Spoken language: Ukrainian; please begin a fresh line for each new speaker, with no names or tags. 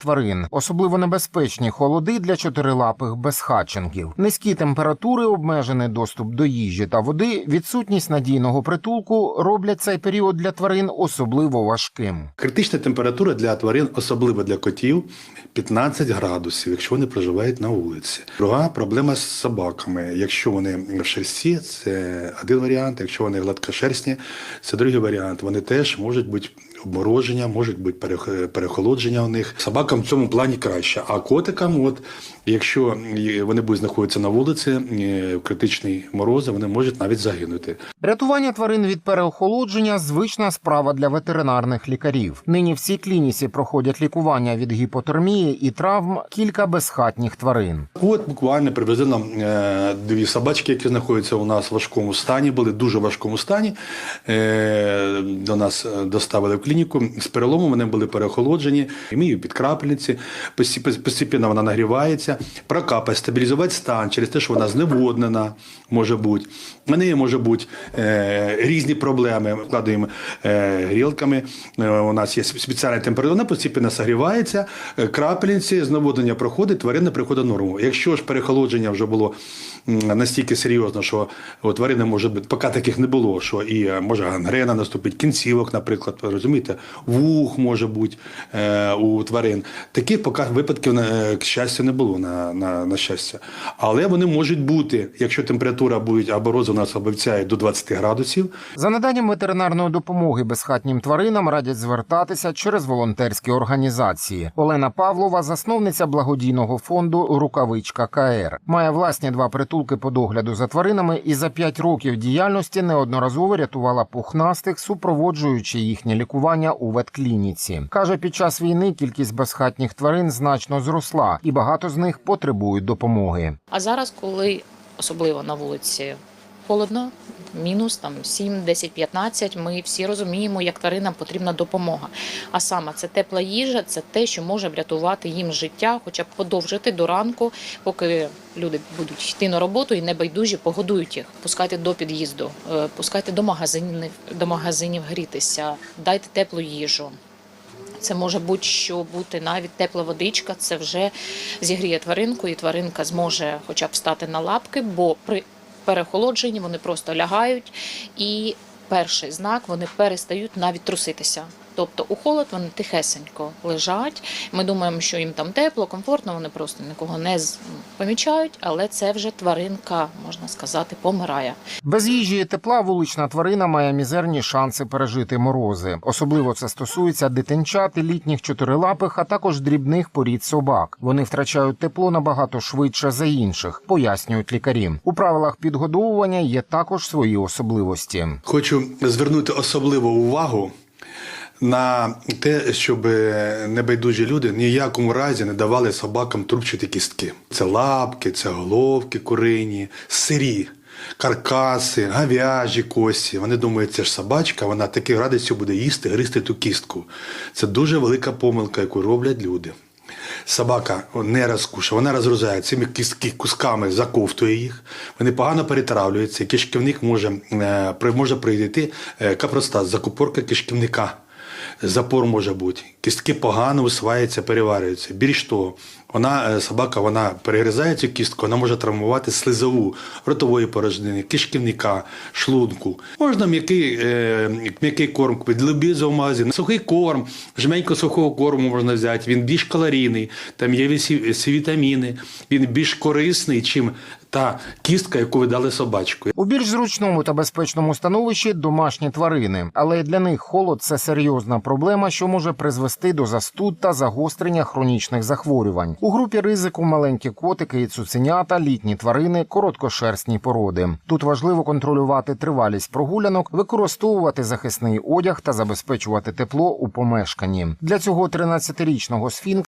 тварин. Особливо небезпечні холоди для чотирилапих безхатченків. Низькі температури, обмежений доступ до їжі та води, відсутність надійного притулку роблять цей період для тварин особливо важким.
Критична температура для тварин, особливо для котів, 15 градусів, якщо вони проживають на вулиці. Друга проблема з собаками. Якщо вони в шерсті, це один варіант. Якщо вони гладкошерстні, це другий варіант. Вони теж можуть бути обмороження, можуть бути перех- перехолодження у них. Собакам в цьому плані краще. А котикам, от якщо вони будуть знаходитися на вулиці е, в критичні морози, вони можуть навіть загинути.
Рятування тварин від переохолодження звична справа для ветеринарних лікарів. Нині всі клініці проходять лікування від гіпотермії і травм кілька безхатніх тварин.
От буквально привезли нам е, дві собачки, які знаходяться у нас в важкому стані, були в дуже важкому стані. Е, до нас доставили в клініку. З переломом вони були переохолоджені. І Ми її під крапельниці, постепенно вона нагрівається, прокапає, стабілізувати стан через те, що вона зневоднена, може бути. У неї може бути е, різні проблеми. Вкладаємо е, грілками. Е, у нас є спеціальна температура, вона постійно согрівається, е, крапельниці, зневоднення проходить, тварина приходить в норму. Якщо ж перехолодження вже було настільки серйозно, що у тварини може бути, поки таких не було, що і е, може гангрена наступить, кінцівок, наприклад, розумієте, вух може бути е, у тварин. Таких поки випадків, на- к щастю, не було на, на, на щастя. Але вони можуть бути, якщо температура буде або рози у нас обівцяє до 20 градусів,
За наданням ветеринарної допомоги безхатнім тваринам радять звертатися через волонтерські організації. Олена Павлова, засновниця благодійного фонду Рукавичка КР, має власні два притулки по догляду за тваринами і за п'ять років діяльності неодноразово рятувала пухнастих, супроводжуючи їхнє лікування у ветклініці. каже, під час війни кількість безхатніх тварин значно зросла, і багато з них потребують допомоги.
А зараз, коли особливо на вулиці холодно, мінус там 7, 10, 15, ми всі розуміємо, як тваринам потрібна допомога. А саме це тепла їжа, це те, що може врятувати їм життя, хоча б подовжити до ранку, поки люди будуть йти на роботу і небайдужі погодують їх. Пускайте до під'їзду, е, пускайте до магазинів, до магазинів грітися, дайте теплу їжу. Це може будь-що бути навіть тепла водичка. Це вже зігріє тваринку, і тваринка зможе хоча б встати на лапки, бо при перехолодженні вони просто лягають, і перший знак вони перестають навіть труситися. Тобто у холод вони тихесенько лежать. Ми думаємо, що їм там тепло, комфортно, вони просто нікого не з- помічають, але це вже тваринка, можна сказати, помирає.
Без їжі і тепла вулична тварина має мізерні шанси пережити морози. Особливо це стосується дитинчат і літніх чотирилапих, а також дрібних порід собак. Вони втрачають тепло набагато швидше за інших, пояснюють лікарі. У правилах підгодовування є також свої особливості.
Хочу звернути особливу увагу на те, щоб небайдужі люди ніякому разі не давали собакам трубчаті кістки. Це лапки, це головки курині, сирі. Каркаси, гав'яжі кості. Вони думають, це ж собачка, вона таки радістю буде їсти, гризти ту кістку. Це дуже велика помилка, яку роблять люди. Собака не розкуша, вона розгрузає цими кістки кусками, заковтує їх. Вони погано перетравлюються. Кишківник може, е, може прийти е, капростаз, закупорка кишківника. Запор може бути. Кістки погано усваюються, переварюються. Більш того, вона, е, собака вона перегризає цю кістку, вона може травмувати слизову ротової порожнини, кишківника, шлунку. Можна м'який, е, м'який корм купити, магазин, сухий корм, жменьку сухого корму можна взяти. Він більш калорійний, там є всі, всі вітаміни, він більш корисний, чим та кістка, яку ви дали собачку.
У більш зручному та безпечному становищі домашні тварини, але для них холод це серйозна проблема, що може призвести до застуд та загострення хронічних захворювань. У групі ризику маленькі котики і цуценята, літні тварини, короткошерстні породи. Тут важливо контролювати тривалість прогулянок, використовувати захисний одяг та забезпечувати тепло у помешканні. Для цього 13-річного сфінкса